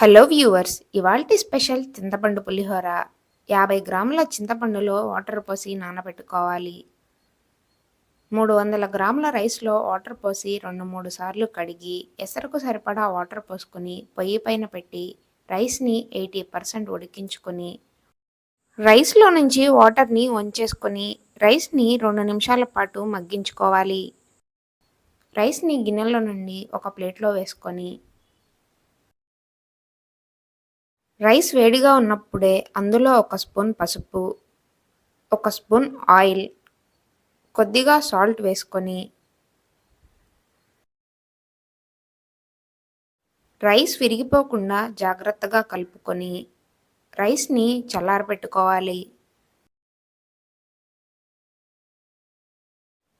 Hello viewers ఇవాల్టి special చింతపండు పులిహోర. యాభై గ్రాముల చింతపండులో వాటర్ పోసి నానబెట్టుకోవాలి. మూడు వందల గ్రాముల రైస్లో వాటర్ పోసి రెండు మూడు సార్లు కడిగి ఎసరుకు సరిపడా వాటర్ పోసుకొని పొయ్యి పైన పెట్టి రైస్ని ఎయిటీ పర్సెంట్ ఉడికించుకొని రైస్లో నుంచి వాటర్ని వంచేసుకొని రైస్ని రెండు నిమిషాల పాటు మగ్గించుకోవాలి. రైస్ని గిన్నెలో నుండి ఒక ప్లేట్లో వేసుకొని రైస్ వేడిగా ఉన్నప్పుడే అందులో ఒక స్పూన్ పసుపు ఒక స్పూన్ ఆయిల్ కొద్దిగా సాల్ట్ వేసుకొని రైస్ విరిగిపోకుండా జాగ్రత్తగా కలుపుకొని రైస్ని చల్లారబెట్టుకోవాలి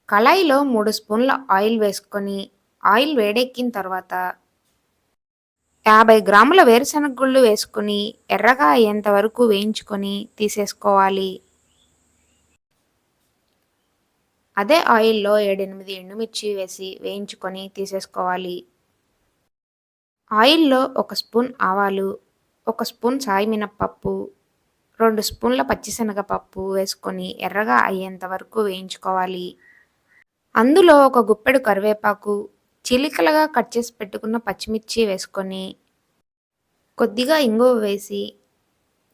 కళాయిలో మూడు స్పూన్ల ఆయిల్ వేసుకొని ఆయిల్ వేడెక్కిన తర్వాత యాభై గ్రాముల వేరుశనగ గుళ్ళు వేసుకుని ఎర్రగా అయ్యేంత వరకు వేయించుకొని తీసేసుకోవాలి. అదే ఆయిల్లో ఏడెనిమిది ఎండుమిర్చి వేసి వేయించుకొని తీసేసుకోవాలి. ఆయిల్లో ఒక స్పూన్ ఆవాలు ఒక స్పూన్ సాయి మినప్పప్పు రెండు స్పూన్ల పచ్చిశనగపప్పు వేసుకొని ఎర్రగా అయ్యేంత వరకు వేయించుకోవాలి. అందులో ఒక గుప్పెడు కరివేపాకు చిలికలుగా కట్ చేసి పెట్టుకున్న పచ్చిమిర్చి వేసుకొని కొద్దిగా ఇంగువ వేసి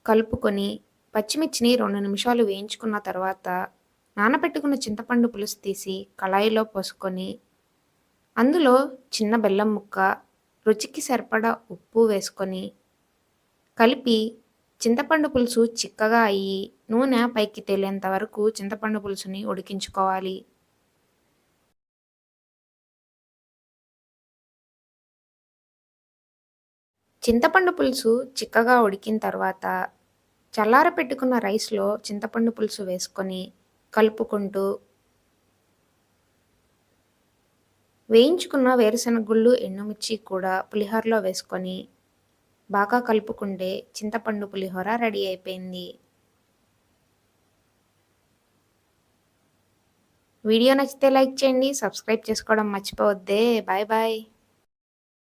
కలుపుకొని పచ్చిమిర్చిని రెండు నిమిషాలు వేయించుకున్న తర్వాత నానబెట్టుకున్న చింతపండు పులుసు తీసి కళాయిలో పోసుకొని అందులో చిన్న బెల్లం ముక్క రుచికి సరిపడా ఉప్పు వేసుకొని కలిపి చింతపండు పులుసు చిక్కగా అయ్యి నూనె పైకి తేలేంత వరకు చింతపండు పులుసుని ఉడికించుకోవాలి. చింతపండు పులుసు చిక్కగా ఉడికిన తర్వాత చల్లార పెట్టుకున్న రైస్లో చింతపండు పులుసు వేసుకొని కలుపుకుంటూ వేయించుకున్న వేరుశనగ గుళ్ళు ఎండుమిర్చి కూడా పులిహోరలో వేసుకొని బాగా కలుపుకుంటే చింతపండు పులిహోర రెడీ అయిపోయింది. వీడియో నచ్చితే లైక్ చేయండి సబ్స్క్రైబ్ చేసుకోవడం మర్చిపోవద్దే. Bye bye.